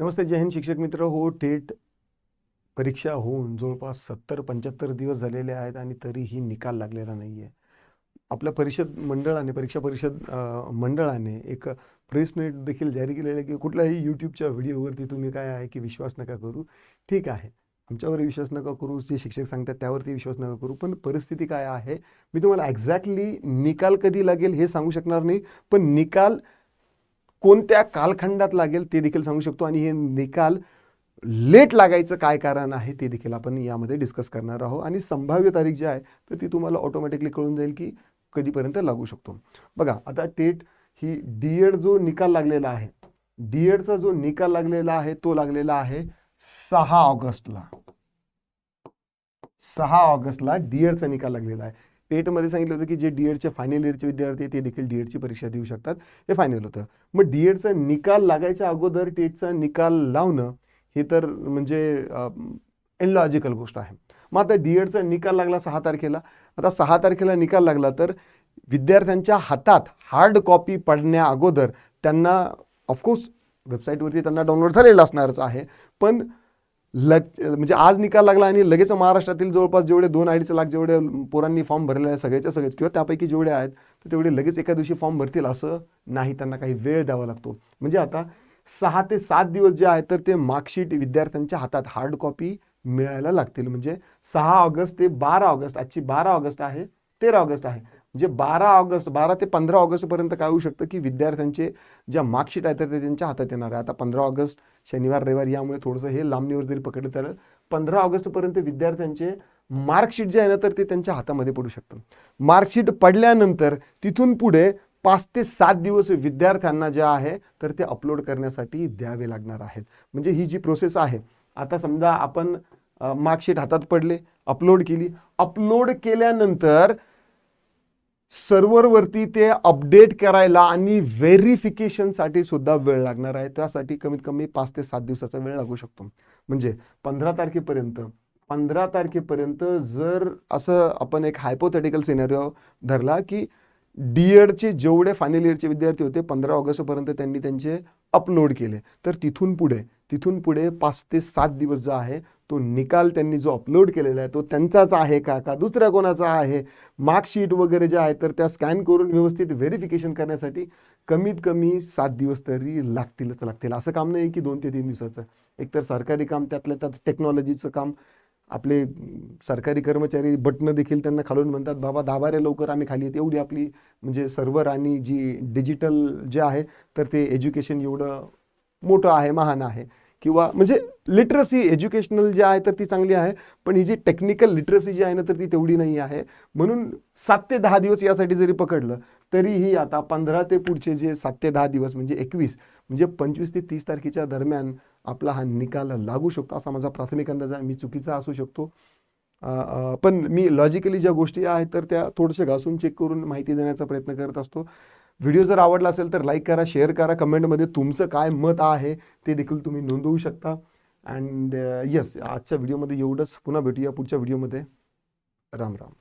नमस्ते जय हिंद शिक्षक मित्र. हो टेट परीक्षा होऊन जवळपास सत्तर पंच्याहत्तर दिवस झालेले आहेत आणि तरीही निकाल लागलेला नाही आहे आपल्या परिषद मंडळाने परीक्षा परिषद मंडळाने एक प्रेस नोट देखील जारी केलेलं आहे की कुठल्याही यूट्यूबच्या व्हिडिओवरती तुम्ही काय आहे की विश्वास नका करू. ठीक आहे. आमच्यावर विश्वास नका करू. जे शिक्षक सांगतात त्यावरती विश्वास नका करू. पण परिस्थिती काय आहे? मी तुम्हाला एक्झॅक्टली निकाल कधी लागेल हे सांगू शकणार नाही. पण निकाल कोणत्या कालखंडात लागेल ते देखील सांगू शकतो. आणि हे निकाल लेट लागायचं काय कारण आहे ते देखील आपण यामध्ये डिस्कस करणार आहोत. आणि संभाव्य तारीख जी आहे तर ती तुम्हाला ऑटोमॅटिकली कळून जाईल की कधीपर्यंत लागू शकतो. बघा आता टेट ही डी एड जो निकाल लागलेला आहे डी एडचा जो निकाल लागलेला आहे तो लागलेला आहे सहा ऑगस्टला. सहा ऑगस्टला डी एडचा निकाल लागलेला आहे. पेटमध्ये सांगितलं होतं की जे डी एडचे फायनल इयरचे विद्यार्थी आहेत, ते देखील डी एडची परीक्षा देऊ शकतात. हे फायनल होतं. मग डी एडचा निकाल लागायच्या अगोदर टेटचा निकाल लावणं हे तर म्हणजे इनलॉजिकल गोष्ट आहे. मग आता डी एडचा निकाल लागला सहा तारखेला. आता सहा तारखेला निकाल लागला तर विद्यार्थ्यांच्या हातात हार्ड कॉपी पडण्या अगोदर त्यांना ऑफकोर्स वेबसाईटवरती त्यांना डाउनलोड झालेलं असणारच आहे. पण लग म्हणजे आज निकाल लागला आणि लगेच महाराष्ट्रातील जवळपास जेवढे दोन अडीच लाख जेवढे पोरांनी फॉर्म भरलेले आहेत सगळ्याच्या सगळेच किंवा त्यापैकी जेवढे आहेत तर तेवढे लगेच एका दिवशी फॉर्म भरतील असं नाही. त्यांना काही वेळ द्यावा लागतो. म्हणजे आता सहा ते सात दिवस जे आहेत तर ते मार्कशीट विद्यार्थ्यांच्या हातात हार्ड कॉपी मिळायला लागतील. म्हणजे सहा ऑगस्ट ते बारा ऑगस्ट आजची बारा ऑगस्ट आहे तेरा ऑगस्ट आहे. जे बारा ऑगस्ट बारा ते पंधरा ऑगस्टपर्यंत काय होऊ शकतं की विद्यार्थ्यांचे ज्या मार्कशीट आहेत तर ते त्यांच्या हातात येणार आहे. आता पंधरा ऑगस्ट शनिवार रविवार यामुळे थोडंसं हे लांबणीवर जरी पकडलं तर पंधरा ऑगस्टपर्यंत विद्यार्थ्यांचे मार्कशीट जे आहे ना तर ते त्यांच्या हातामध्ये पडू शकतं. मार्कशीट पडल्यानंतर तिथून पुढे पाच ते सात दिवस विद्यार्थ्यांना जे आहे तर ते अपलोड करण्यासाठी द्यावे लागणार आहेत. म्हणजे ही जी प्रोसेस आहे आता समजा आपण मार्कशीट हातात पडले अपलोड केली. अपलोड केल्यानंतर सर्व्हरवरती ते अपडेट करायला आणि व्हेरिफिकेशनसाठी सुद्धा वेळ लागणार आहे. त्यासाठी कमीत कमी पाच ते सात दिवसाचा वेळ लागू शकतो. म्हणजे पंधरा तारखेपर्यंत पंधरा तारखेपर्यंत जर असं आपण एक हायपोथेटिकल सिनेरिओ धरला की डी एडचे जेवढे फायनल इयरचे विद्यार्थी होते पंधरा ऑगस्टपर्यंत त्यांनी त्यांचे अपलोड केले. तर तिथून पुढे तिथून पुढे पाच ते सात दिवस जो आहे तो निकाल त्यांनी जो अपलोड केलेला आहे तो त्यांचाच आहे का का दुसऱ्या कोणाचा आहे? मार्कशीट वगैरे जे आहे तर त्या स्कॅन करून व्यवस्थित व्हेरिफिकेशन करण्यासाठी कमीत कमी सात दिवस तरी लागतीलच लागतील. असं काम नाही की दोन ते तीन दिवसाचं. एकतर सरकारी काम त्यातल्या त्यात टेक्नॉलॉजीचं काम आपले सरकारी कर्मचारी बटणं देखील त्यांना खालून म्हणतात बाबा दाबारे लवकर आम्ही खाली येते. एवढी आपली म्हणजे सर्व्हर आणि जी डिजिटल जे आहे तर ते एज्युकेशन एवढं मोठं आहे महान आहे. किंवा म्हणजे लिटरसी एज्युकेशनल जी आहे तर ती चांगली आहे पण ही जी टेक्निकल लिटरसी जी आहे ना तर ती तेवढी नाही आहे. म्हणून सात ते दहा दिवस यासाठी जरी पकडलं तरीही आता पंधरा ते पुढचे जे सात ते दहा दिवस म्हणजे एकवीस म्हणजे पंचवीस ते तीस तारखेच्या दरम्यान आपला हा निकाल लागू शकतो असा माझा प्राथमिक अंदाज आहे. मी चुकीचा असू शकतो. पण मी लॉजिकली ज्या गोष्टी आहेत तर त्या थोडंसं घासून चेक करून माहिती देण्याचा प्रयत्न करत असतो. व्हिडिओ जर आवडला असेल तर लाईक करा शेअर करा कमेंटमध्ये तुमचं काय मत आहे ते देखील तुम्ही नोंदवू शकता. अँड येस uh, आजच्या व्हिडिओमध्ये एवढंच. पुन्हा भेटूया पुढच्या व्हिडिओमध्ये राम राम.